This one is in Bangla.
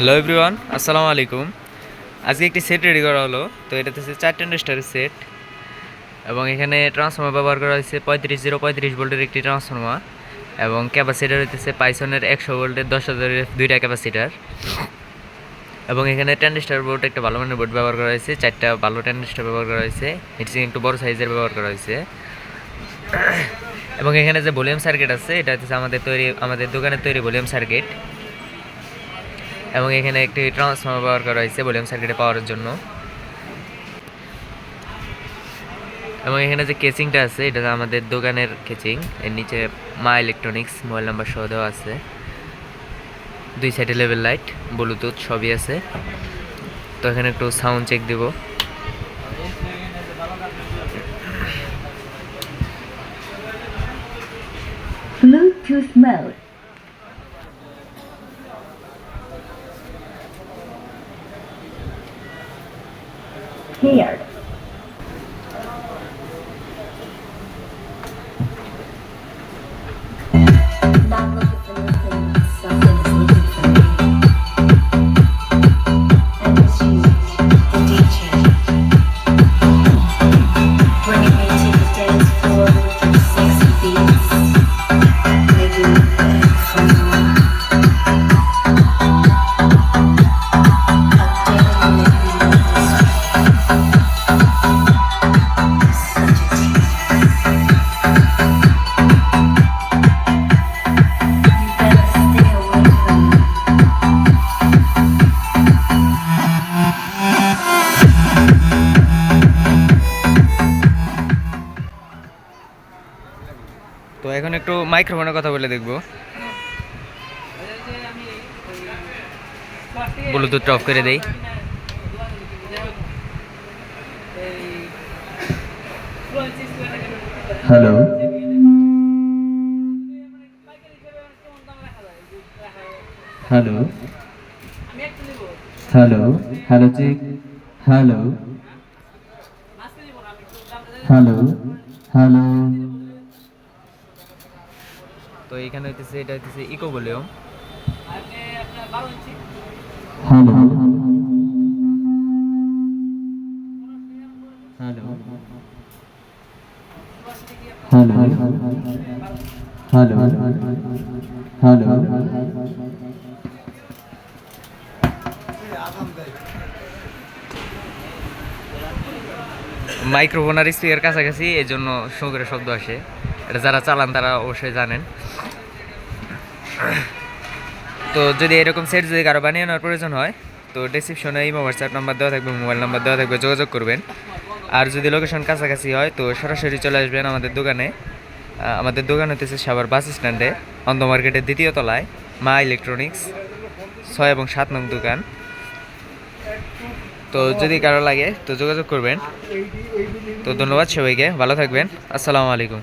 হ্যালো এভরিওয়ান আসসালামু আলাইকুম। আজকে একটি সেট রেডি করা হলো, তো এটাতে হচ্ছে চার টেন্ডাস্টারের সেট এবং এখানে ট্রান্সফর্মার ব্যবহার করা হয়েছে পঁয়ত্রিশ জিরো পঁয়ত্রিশ ভোল্টের একটি ট্রান্সফর্মার এবং ক্যাপাসিটার হইতেছে পাইসনের একশো ভোল্টের দশ হাজারের দুইটা ক্যাপাসিটার এবং এখানে টেন্ডাস্টার বোর্ড একটা ভালো মানের বোর্ড ব্যবহার করা হয়েছে, চারটা ভালো টেন্ডাস্টার ব্যবহার করা হয়েছে, এটি একটু বড় সাইজের ব্যবহার করা হয়েছে। এবং এখানে যে ভলিউম সার্কিট আছে, এটা হচ্ছে আমাদের তৈরি, আমাদের দোকানের তৈরি ভলিউম সার্কিট এবং এখানে একটি ট্রান্সফর্মার ব্যবহার করা হয়েছে ভলিউম সার্কিটে পাওয়ার জন্য। এবং এখানে যে কেচিংটা আছে, এটা আমাদের দোকানের কেচিং এর নিচে মা ইলেকট্রনিক্স মোবাইল নাম্বার সহ দেওয়া আছে। দুই সাইডে লেভেল লাইট ব্লুটুথ সবই আছে। তো এখানে একটু সাউন্ড চেক দিব। Bluetooth mode. Here. তো এখন একটু মাইক্রোফোনের কথা বলে দেখব। ব্লুটুথটা অফ করে দেই। Hello hello hello hello check hello hello hello তো এখানে হইতেছে এটা হইতেছে echo volume hello. Hello. Hello. Hello. Hello. Microphone আর স্পিকার কাছাকাছি এই জন্য শো শব্দ আসে। এটা যারা চালান তারা অবশ্যই জানেন। তো যদি এরকম সেট যদি কারও বানিয়ে প্রয়োজন হয়, তো ডিসক্রিপশনে এই হোয়াটসঅ্যাপ নাম্বার দেওয়া থাকবে মোবাইল নাম্বার দেওয়া থাকবে, যোগাযোগ করবেন। আর যদি লোকেশন কাছাকাছি হয়, তো সরাসরি চলে আসবেন আমাদের দোকানে। আমাদের দোকান হতেছে সাভার বাস স্ট্যান্ডে, অন্ধ মার্কেটের দ্বিতীয় তলায়, মা ইলেকট্রনিক্স ছয় এবং সাত নং দোকান। তো যদি কারও লাগে, তো যোগাযোগ করবেন। তো ধন্যবাদ সবাইকে, ভালো থাকবেন। আসসালামু আলাইকুম।